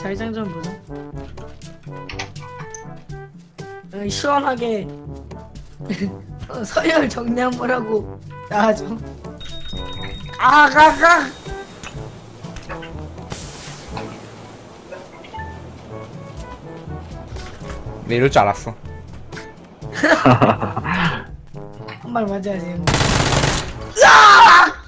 자기장 좀 보자. 시원하게 어, 서열 정리 한번 하고 나가죠. 아가가. 내 이럴 줄 알았어. 한 발 맞아야지. 야!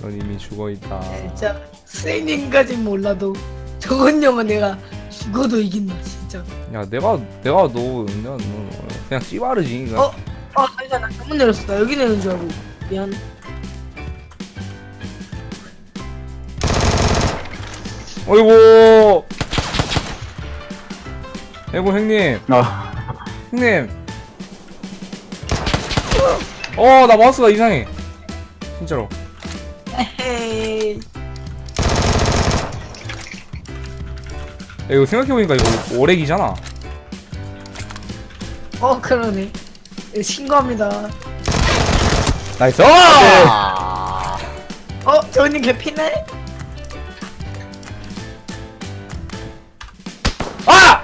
넌 이미 죽어 있다 진짜 스웨인까진 몰라도 저건 영은 내가 죽어도 이긴다 진짜. 야 내가 내가 너 내가 너 그냥 찌바르지 그냥 어? 아 아니다 나 잘못 내렸어. 나 여기 내는 줄 알고. 미안. 어이구 아이고 형님 아, 형님 어 나 마우스가 이상해 진짜로 야, 이거 생각해보니까 이거 오렉이잖아 어 그러네. 예, 신고합니다. 나이스 어 저님 개피네? 아!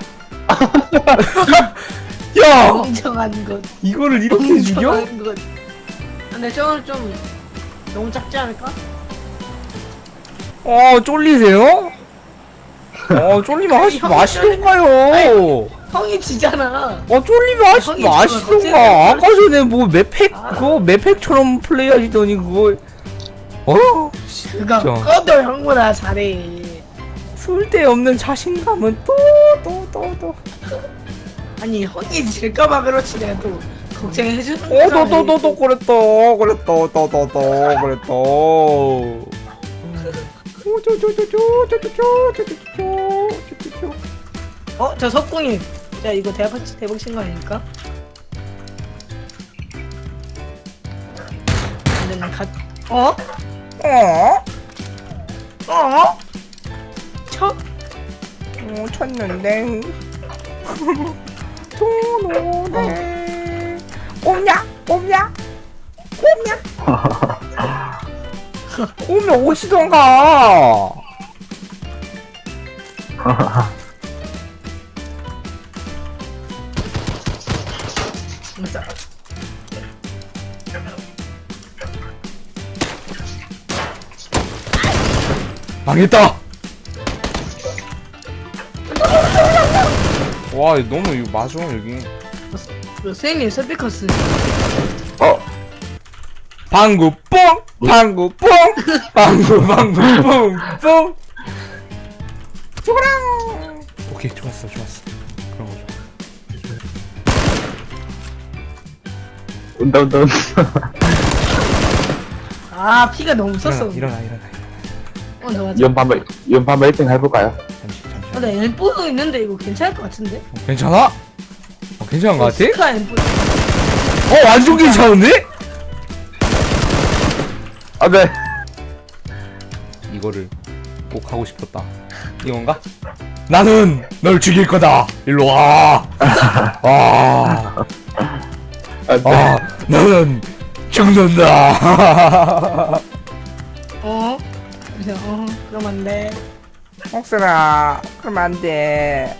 야! 멍청한 것. 이거를 이렇게 죽여? 것. 근데 저는 좀 너무 작지 않을까? 어, 쫄리세요? 어, 쫄리면 하시 형이 마시던가요. 형이 지잖아. 어, 쫄리면 하시 형이 마시던가. 아까 전에 뭐 맵팩, 아. 그거 맵팩처럼 플레이하시더니 그걸. 어? 그거 진짜. 그것도 형보다 잘해. 쓸데없는 자신감은 또, 또, 또, 또. 아니 형이 질까봐 그렇지 내가 또 걱정해주는 어, 또, 또, 또, 또, 그랬다. 그랬다. 또, 또, 또, 그랬다. 오, 저, 저, 저, 저, 저, 저, 저, 저, 저, 저, 저, 저, 저. 어 저 석궁이 야 이거 대박 대박 친거 아닙니까? 근데 난 가... 어? 어? 어? 쳐? 어, 쳤는데. 도노네. 오면 오시던가. 진짜 망했다. 와, 너무 이거 맞아 여기. 너 선생님 스피커스 어. 방구 뽕, 방구 뽕, 방구 방구 뽕, 뽕. 죽어라. 오케이, 좋았어, 좋았어. 그런 거 좋아. 온다, 온다, 온다. 아 피가 너무 썼어 일어나, 일어나, 일어나. 어 맞아 연판을, 연판을 1등 해볼까요? 잠시, 잠시. 아, 나 엠포도 있는데 이거 괜찮을 것 같은데? 어, 괜찮아? 어, 괜찮은 거 같아? 스카 엠포 어, 완전 괜찮은데? 아, 네. 이거를 꼭 하고 싶었다. 이건가? 나는 널 죽일 거다. 일로 와. 아, 아, 네. 아, 나는 죽는다. 어? 그래서 어 그럼 안돼 안 돼.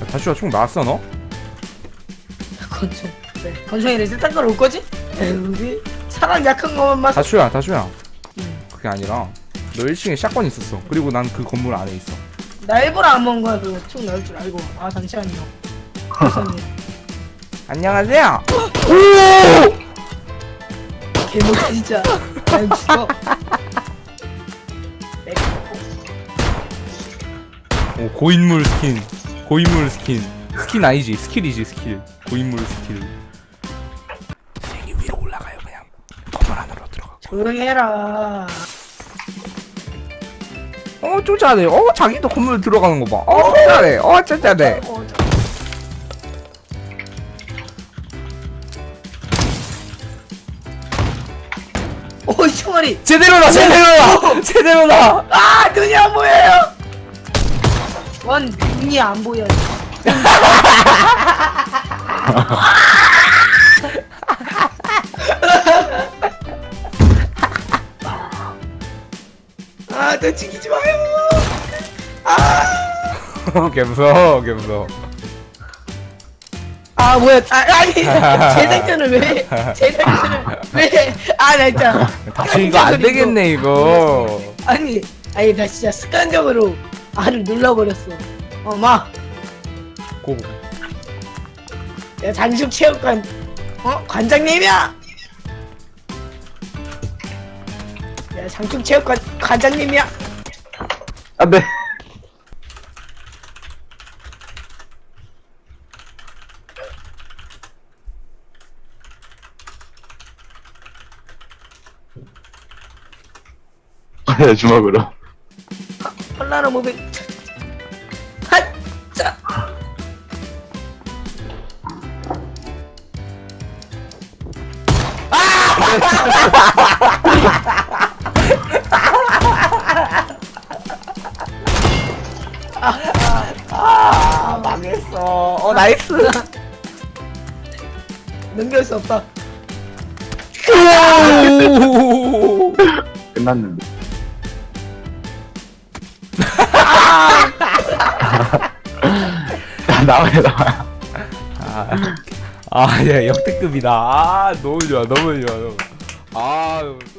야, 다시야 총 나왔어 너? 건총 그래 건총이를 쓸딴 걸올 거지? 에이 사람 약한 것만 맞 다슈야, 다슈야. 응. 그게 아니라 너 1층에 샷건 있었어. 그리고 난 그 건물 안에 있어. 나 일부러 안 먹은 거야 그거 총 나올 줄 알고 아 잠시만요 안녕하세요. 오! 개먹 진짜 난 죽어 오 고인물 스킨. 고인물 스킨. 스킨 아니지, 스킬이지 스킬. 고인물 스킬 조용히 해라. 어 쫓아내 어 자기도 건물 들어가는 거 봐어 쫓아내 어 쫓아내 어, 저- 오, 총알이. 제대로다 제대로다. 제대로다. 아, 눈이 안 보여요. 원, 눈이 안 보여 너 죽이지 마요. 아, 개 무서워 개 무서워 아 뭐야? 아, 아니 재작년을 왜? 재작년을 왜? 아, 나 진짜. 다시 이거 안 되겠네 이거 아니, 아니 나 진짜 습관적으로 알을 눌러버렸어. 어, 마. 고 야, 장식 체육관 어 관장님이야. 야, 장충 체육관 관장님이야. 안 돼. 네, 주먹으로. 헐라라 모빙. 핫, 자. 아 망했어 어 나이스 넘길 수 없다. 오! 끝났는데. 나와요, 나와요. 아, 아, 예, 역대급이다. 아, 너무 좋아, 너무 좋아. 너무. 아, 수고하셨